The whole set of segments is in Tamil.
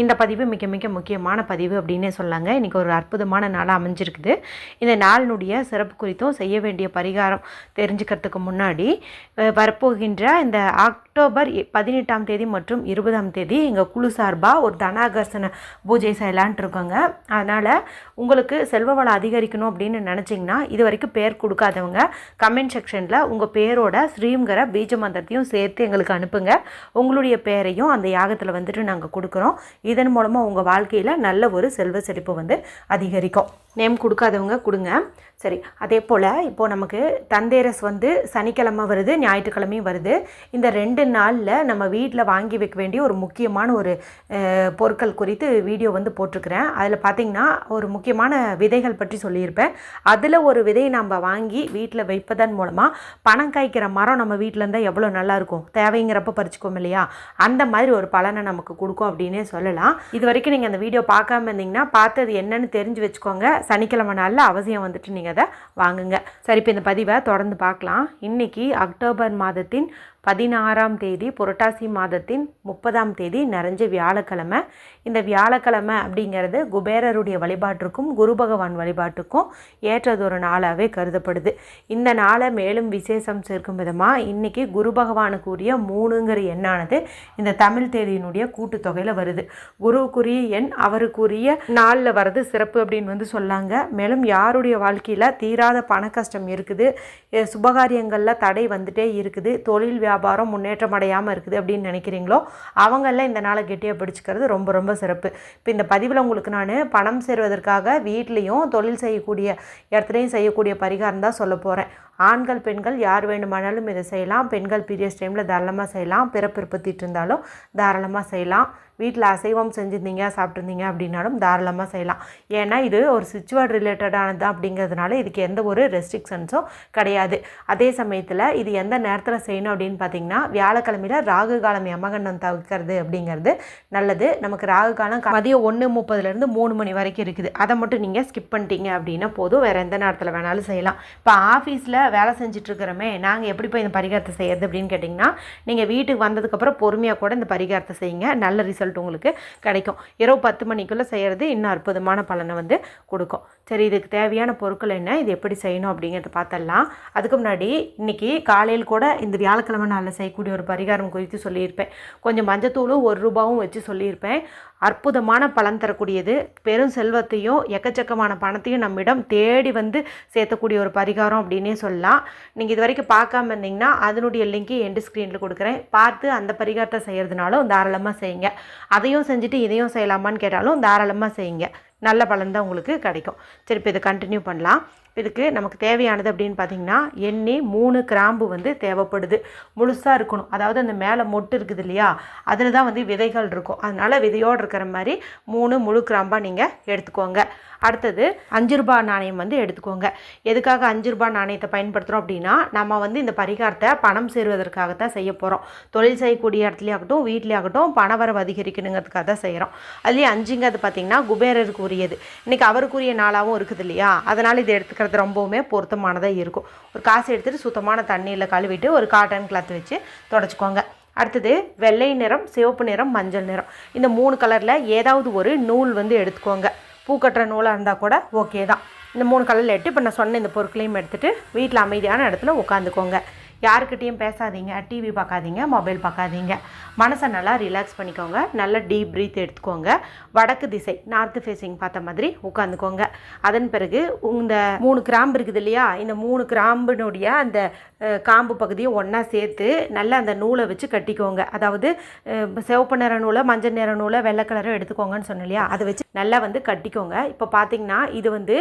இந்த பதிவு மிக மிக முக்கியமான பதிவு அப்படின்னே சொல்லாங்க. இன்றைக்கி ஒரு அற்புதமான நாளாக அமைஞ்சிருக்குது. இந்த நாளினுடைய சிறப்பு குறித்தும் செய்ய வேண்டிய பரிகாரம் தெரிஞ்சுக்கிறதுக்கு முன்னாடி வரப்போகின்ற இந்த அக்டோபர் பதினெட்டாம் தேதி மற்றும் இருபதாம் தேதி எங்கள் குழு சார்பாக ஒரு தனாகர்சன பூஜை செய்யலான்ட்டு இருக்கோங்க. அதனால் உங்களுக்கு செல்வ வளம் அதிகரிக்கணும் அப்படின்னு நினச்சிங்கன்னா இது வரைக்கும் பேர் கொடுக்காதவங்க கமெண்ட் செக்ஷனில் உங்கள் பேரோட ஸ்ரீங்கிற பீஜ மந்திரத்தையும் சேர்த்து எங்களுக்கு அனுப்புங்க. உங்களுடைய பேரையும் அந்த யாகத்தில் வந்துட்டு நாங்கள் கொடுக்குறோம். இதன் மூலமாக உங்கள் வாழ்க்கையில் நல்ல ஒரு செல்வ செழிப்பு வந்து அதிகரிக்கும். நேம் கொடுக்காதவங்க கொடுங்க. சரி அதே போல் இப்போது நமக்கு தந்தேரஸ் வந்து சனிக்கிழமை வருது ஞாயிற்றுக்கிழமையும் வருது. இந்த ரெண்டு நாளில் நம்ம வீட்டில் வாங்கி வைக்க வேண்டிய ஒரு முக்கியமான ஒரு பொருட்கள் குறித்து வீடியோ வந்து போட்டிருக்கிறேன். அதில் பார்த்தீங்கன்னா ஒரு முக்கியமான விதைகள் பற்றி சொல்லியிருப்பேன். அதில் ஒரு விதையை நம்ம வாங்கி வீட்டில் வைப்பதன் மூலமாக பணம் காய்க்கிற மரம் நம்ம வீட்டில் இருந்தால் எவ்வளோ நல்லாயிருக்கும் தேவைங்கிறப்ப பறிச்சுக்கோம் இல்லையா? அந்த மாதிரி ஒரு பலனை நமக்கு கொடுக்கும் அப்படின்னே சொல்லலாம். இது வரைக்கும் நீங்கள் அந்த வீடியோ பார்க்காம இருந்தீங்கன்னா பார்த்து அது என்னன்னு தெரிஞ்சு வச்சுக்கோங்க. சனிக்கிழமை நாளில் அவசியம் வந்துட்டு நீங்கள் அதை வாங்குங்க. சரி இப்போ இந்த பதிவை தொடர்ந்து பார்க்கலாம். இன்னைக்கு அக்டோபர் மாதத்தின் பதினாறாம் தேதி புரட்டாசி மாதத்தின் முப்பதாம் தேதி நிறைஞ்ச வியாழக்கிழமை. இந்த வியாழக்கிழமை அப்படிங்கிறது குபேரருடைய வழிபாட்டிற்கும் குரு பகவான் வழிபாட்டுக்கும் ஏற்றதொரு நாளாகவே கருதப்படுது. இந்த நாளை மேலும் விசேஷம் சேர்க்கும் விதமாக இன்னைக்கு குரு பகவானுக்குரிய மூணுங்கிற எண்ணானது இந்த தமிழ் தேதியினுடைய கூட்டுத்தொகையில் வருது. குருவுக்குரிய எண் அவருக்குரிய நாளில் வர்றது சிறப்பு அப்படின்னு வந்து சொல்லாங்க. மேலும் யாருடைய வாழ்க்கையில் தீராத பண கஷ்டம் இருக்குது சுபகாரியங்களில் தடை வந்துட்டே இருக்குது தொழில் வியாபாரம் முன்னேற்றம் அடையாமல் இருக்குது அப்படின்னு நினைக்கிறீங்களோ அவங்கள இந்த நாளை கெட்டியாக பிடிச்சிக்கிறது ரொம்ப ரொம்ப சிறப்பு. இப்போ இந்த பதிவில் உங்களுக்கு நான் பணம் சேருவதற்காக வீட்லேயும் தொழில் செய்யக்கூடிய இடத்துலையும் செய்யக்கூடிய பரிகாரம் தான் சொல்ல போகிறேன் ஆண்கள் பெண்கள் யார் வேண்டுமானாலும் இதை செய்யலாம். பெண்கள் பீரியட்ஸ் டைமில் தாராளமாக செய்யலாம். பிறப்பு இருப்பத்திட்டு இருந்தாலும் தாராளமாக செய்யலாம். வீட்டில் அசைவம் செஞ்சுருந்தீங்க சாப்பிட்ருந்தீங்க அப்படின்னாலும் தாராளமாக செய்யலாம். ஏன்னா இது ஒரு சுச்சுவேர்ட் ரிலேட்டடானது அப்படிங்கிறதுனால இதுக்கு எந்த ஒரு ரெஸ்ட்ரிக்ஷன்ஸும் கிடையாது. அதே சமயத்தில் இது எந்த நேரத்தில் செய்யணும் அப்படின்னு பார்த்தீங்கன்னா வியாழக்கிழமையில் ராகு காலம் யமகண்டம் தவிர்க்கிறது அப்படிங்கிறது நல்லது. நமக்கு ராகு காலம் மதியம் ஒன்று முப்பதுலேருந்து மூணு மணி வரைக்கும் இருக்குது. அதை மட்டும் நீங்கள் ஸ்கிப் பண்ணிட்டீங்க அப்படின்னா போதும். வேறு எந்த நேரத்தில் வேணாலும் செய்யலாம். இப்போ ஆஃபீஸில் வேலை செஞ்சிட்ருக்கிறோமே நாங்கள் எப்படி போய் இந்த பரிகாரத்தை செய்யறது அப்படின்னு கேட்டிங்கன்னா நீங்கள் வீட்டுக்கு வந்ததுக்கப்புறம் பொறுமையாக கூட இந்த பரிகாரத்தை செய்யுங்க. நல்ல ரிசல்ட் உங்களுக்கு கிடைக்கும். இரவு பத்து மணிக்குள்ளே செய்கிறது இன்னும் அற்புதமான பலனை வந்து கொடுக்கும். சரி இதுக்கு தேவையான பொருட்கள் என்ன? இது எப்படி செய்யணும் அப்படிங்கிறத பார்த்தலாம் அதுக்கு முன்னாடி இன்னைக்கு காலையில் கூட இந்த வியாழக்கிழமை நாளில் செய்யக்கூடிய ஒரு பரிகாரம் குறித்து சொல்லியிருப்பேன். கொஞ்சம் மஞ்சத்தூளும் ஒரு ரூபாவும் வச்சு சொல்லியிருப்பேன். அற்புதமான பலன் தரக்கூடியது. பெரும் செல்வத்தையும் எக்கச்சக்கமான பணத்தையும் நம்மிடம் தேடி வந்து சேர்த்தக்கூடிய ஒரு பரிகாரம் அப்படின்னே சொல்லலாம். நீங்கள் இது வரைக்கும் பார்க்காம இருந்தீங்கன்னா அதனுடைய லிங்க்கு எண்டு ஸ்க்ரீனில் கொடுக்குறேன். பார்த்து அந்த பரிகாரத்தை செய்கிறதுனாலும் தாராளமாக செய்யுங்க. அதையும் செஞ்சுட்டு இதையும் செய்யலாமான்னு கேட்டாலும் தாராளமாக செய்யுங்க. நல்ல பலன் தான் உங்களுக்கு கிடைக்கும். சரி இப்போ இதை கண்டினியூ பண்ணலாம். இதுக்கு நமக்கு தேவையானது அப்படின்னு பார்த்தீங்கன்னா எண்ணெய் மூணு கிராம்பு வந்து தேவைப்படுது. முழுசாக இருக்கணும். அதாவது அந்த மேலே மொட்டு இருக்குது இல்லையா? அதில் தான் வந்து விதைகள் இருக்கும். அதனால் விதையோடு இருக்கிற மாதிரி மூணு முழு கிராம்பாக நீங்கள் எடுத்துக்கோங்க. அடுத்தது அஞ்சு ரூபாய் நாணயம் வந்து எடுத்துக்கோங்க. எதுக்காக அஞ்சு ரூபாய் நாணயத்தை பயன்படுத்துகிறோம் அப்படின்னா நம்ம வந்து இந்த பரிகாரத்தை பணம் சேருவதற்காகத்தான் செய்ய போகிறோம் தொழில் செய்யக்கூடிய இடத்துலையாகட்டும் வீட்டிலையாகட்டும் வீட்லேயும் பணவரவு அதிகரிக்கணுங்கிறதுக்காக தான் செய்கிறோம் அதுலேயும் அஞ்சுங்கிறது பார்த்தீங்கன்னா குபேரருக்கு உரியது இன்றைக்கி அவருக்குரிய நாளாகவும் இருக்குது இல்லையா? அதனால் இதை எடுத்துக்க இருக்கிறது ரொம்பவுமே பொருத்தமானதாக இருக்கும். ஒரு காசு எடுத்துகிட்டு சுத்தமான தண்ணியில் கழுவிட்டு ஒரு காட்டன் கிளாத் வச்சு தொடச்சிக்கோங்க. அடுத்தது வெள்ளை நிறம் சிவப்பு நிறம் மஞ்சள் நிறம். இந்த மூணு கலரில் ஏதாவது ஒரு நூல் வந்து எடுத்துக்கோங்க. பூ கட்டுற நூலாக இருந்தால் கூட ஓகே தான். இந்த மூணு கலரில் எட்டு இப்போ நான் சொன்ன இந்த பொருட்களையும் எடுத்துகிட்டு வீட்டில் அமைதியான இடத்துல உட்காந்துக்கோங்க. யாருக்கிட்டேயும் பேசாதீங்க டிவி பார்க்காதீங்க மொபைல் பார்க்காதீங்க. மனசை நல்லா ரிலாக்ஸ் பண்ணிக்கோங்க நல்ல டீப் ப்ரீத் எடுத்துக்கோங்க. வடக்கு திசை நார்த்து ஃபேஸிங் பார்த்த மாதிரி உட்காந்துக்கோங்க. அதன் பிறகு இந்த மூணு கிராம்பு இருக்குது இல்லையா? இந்த மூணு கிராம்பினுடைய அந்த காம்பு பகுதியை ஒன்றா சேர்த்து நல்லா அந்த நூலை வச்சு கட்டிக்கோங்க. அதாவது சிவப்பு நிற நூலை மஞ்சள் நிற நூலை வெள்ளை கலரும் எடுத்துக்கோங்கன்னு சொன்னேன் இல்லையா? அதை வச்சு நல்லா வந்து கட்டிக்கோங்க. இப்போ பார்த்தீங்கன்னா இது வந்து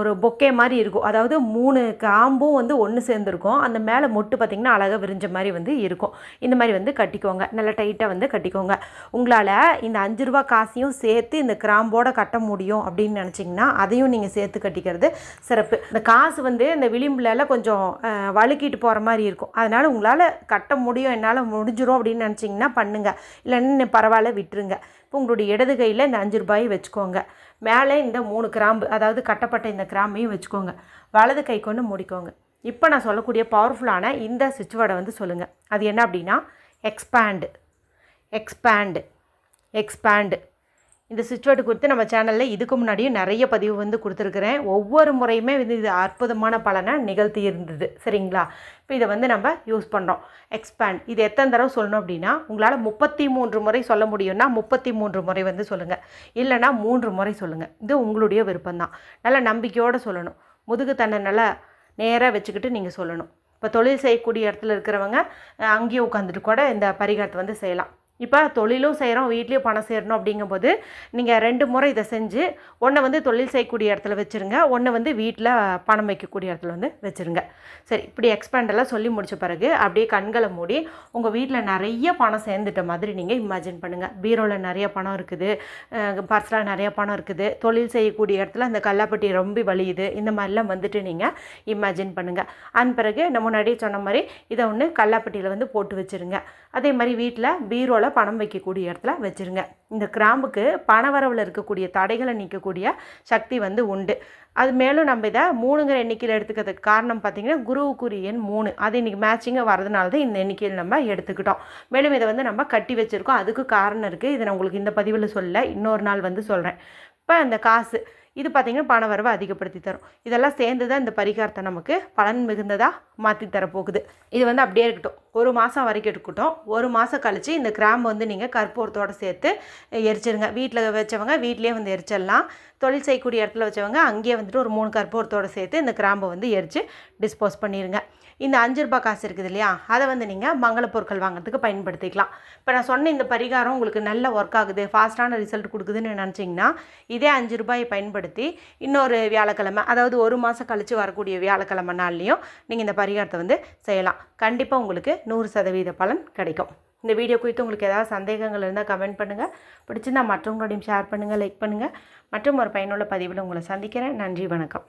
ஒரு பொக்கே மாதிரி இருக்கும். அதாவது மூணு காம்பும் வந்து ஒன்று சேர்ந்துருக்கும். அந்த மேலே மொட்டு முட்டு பார்த்திங்கன்னா அழகாக விரிஞ்ச மாதிரி வந்து இருக்கும். இந்த மாதிரி வந்து கட்டிக்கோங்க. நல்லா டைட்டாக வந்து கட்டிக்கோங்க. உங்களால் இந்த அஞ்சு ரூபா காசையும் சேர்த்து இந்த கிராம்போட கட்ட முடியும் அப்படின்னு நினச்சிங்கன்னா அதையும் நீங்கள் சேர்த்து கட்டிக்கிறது சிறப்பு. இந்த காசு வந்து இந்த விளிம்புலலாம் கொஞ்சம் வழுக்கிட்டு போகிற மாதிரி இருக்கும். அதனால் உங்களால் கட்ட முடியும் என்னால் முடிஞ்சிடும் அப்படின்னு நினச்சிங்கன்னா பண்ணுங்கள் இல்லைன்னு பரவாயில்ல விட்டுருங்க. இப்போ உங்களுடைய இடது கையில் இந்த அஞ்சு ரூபாயை வச்சுக்கோங்க. மேலே இந்த மூணு கிராம்பு அதாவது கட்டப்பட்ட இந்த கிராம்பையும் வச்சுக்கோங்க. வலது கை கொண்டு மூடிக்கோங்க. இப்போ நான் சொல்லக்கூடிய பவர்ஃபுல்லான இந்த சுவிட்ச் வேர்டை வந்து சொல்லுங்கள் அது என்ன அப்படின்னா எக்ஸ்பேண்டு எக்ஸ்பேண்டு எக்ஸ்பேண்டு இந்த சுவிட்ச் வேர்டு குறித்து நம்ம சேனலில் இதுக்கு முன்னாடியும் நிறைய பதிவு வந்து கொடுத்துருக்குறேன். ஒவ்வொரு முறையுமே வந்து இது அற்புதமான பலனை நிகழ்த்தி இருந்தது. சரிங்களா? இப்போ இதை வந்து நம்ம யூஸ் பண்ணுறோம் எக்ஸ்பேண்ட் இது எத்தனை தடவை சொல்லணும் அப்படின்னா உங்களால் முப்பத்தி மூன்று முறை சொல்ல முடியும்னா முப்பத்தி மூன்று முறை வந்து சொல்லுங்கள் இல்லைன்னா மூன்று முறை சொல்லுங்கள் இது உங்களுடைய விருப்பம்தான். நல்ல நம்பிக்கையோடு சொல்லணும். முதுகு தன்னை நல்லா நேராக வச்சுக்கிட்டு நீங்கள் சொல்லணும். இப்போ தொழில் செய்யக்கூடிய இடத்துல இருக்கிறவங்க அங்கேயே உட்காந்துட்டு கூட இந்த பரிகாரத்தை வந்து செய்யலாம். இப்போ தொழிலும் செய்கிறோம் வீட்லேயும் பணம் சேரணும் அப்படிங்கும்போது நீங்கள் ரெண்டு முறை இதை செஞ்சு ஒன்றை வந்து தொழில் செய்யக்கூடிய இடத்துல வச்சுருங்க ஒன்று வந்து வீட்டில் பணம் வைக்கக்கூடிய இடத்துல வந்து வச்சுருங்க. சரி இப்படி எக்ஸ்பேண்டெல்லாம் சொல்லி முடித்த பிறகு அப்படியே கண்களை மூடி உங்கள் வீட்டில் நிறைய பணம் சேர்ந்துட்ட மாதிரி நீங்கள் இமேஜின் பண்ணுங்கள் பீரோவில் நிறைய பணம் இருக்குது பர்ஸில் நிறைய பணம் இருக்குது தொழில் செய்யக்கூடிய இடத்துல அந்த கல்லாப்பட்டி ரொம்ப வலியுது இந்த மாதிரிலாம் வந்துட்டு நீங்கள் இமேஜின் பண்ணுங்கள் அதன் பிறகு நம்ம முன்னாடியே சொன்ன மாதிரி இதை ஒன்று கல்லாப்பட்டியில் வந்து போட்டு வச்சுருங்க. அதே மாதிரி வீட்டில் பீரோவில் பணம் வைக்கக்கூடிய இடத்துல வச்சுருங்க. இந்த கிராம்புக்கு பணவரவில் இருக்கக்கூடிய தடைகளை நீக்கக்கூடிய சக்தி வந்து உண்டு. அது மேலும் நம்ம இதை மூணுங்கிற எண்ணிக்கையில் எடுத்துக்கிறதுக்கு காரணம் பார்த்தீங்கன்னா குருவுக்குரிய எண் மூணு. அது இன்றைக்கி மேட்சிங்காக வரதுனால தான் இந்த எண்ணிக்கையில் நம்ம எடுத்துக்கிட்டோம். மேலும் இதை வந்து நம்ம கட்டி வச்சுருக்கோம். அதுக்கு காரணம் இருக்குது இதை நான் உங்களுக்கு இந்த பதிவில் சொல்ல இன்னொரு நாள் வந்து சொல்கிறேன் இப்போ அந்த காசு இது பார்த்திங்கன்னா பண வரவை அதிகப்படுத்தி தரும். இதெல்லாம் சேர்ந்து தான் இந்த பரிகாரத்தை நமக்கு பலன் மிகுந்ததாக மாற்றி தரப்போகுது. இது வந்து அப்படியே இருக்கட்டும். ஒரு மாதம் வரைக்கும் இருக்கட்டும் ஒரு மாதம் கழித்து இந்த கிராம்பு வந்து நீங்கள் கற்பூரத்தோடு சேர்த்து எரிச்சிருங்க. வீட்டில் வச்சவங்க வீட்லேயே வந்து எரிச்சிடலாம். தொழில் செய்யக்கூடிய இடத்துல வச்சவங்க அங்கேயே வந்துட்டு ஒரு மூணு கற்பூரத்தோடு சேர்த்து இந்த கிராம்பை வந்து எரித்து டிஸ்போஸ் பண்ணிடுங்க இந்த அஞ்சு ரூபாய் காசு இருக்குது இல்லையா? அதை வந்து நீங்கள் மங்கள பொருட்கள் வாங்குறதுக்கு பயன்படுத்திக்கலாம். இப்போ நான் சொன்ன இந்த பரிகாரம் உங்களுக்கு நல்ல ஒர்க் ஆகுது ஃபாஸ்ட்டான ரிசல்ட் கொடுக்குதுன்னு நினச்சிங்கன்னா இதே அஞ்சு ரூபாயை பயன்படுத்தி இன்னொரு வியாழக்கிழமை அதாவது ஒரு மாதம் கழித்து வரக்கூடிய வியாழக்கிழமை நாள்லேயும் நீங்கள் இந்த பரிகாரத்தை வந்து செய்யலாம். கண்டிப்பாக உங்களுக்கு நூறு சதவீத பலன் கிடைக்கும். இந்த வீடியோ குறித்து உங்களுக்கு ஏதாவது சந்தேகங்கள் இருந்தால் கமெண்ட் பண்ணுங்கள் பிடிச்சிருந்தால் மற்றவங்களோடையும் ஷேர் பண்ணுங்கள் லைக் பண்ணுங்கள் மற்றும் ஒரு பயனுள்ள பதிவில் உங்களை சந்திக்கிறேன். நன்றி வணக்கம்.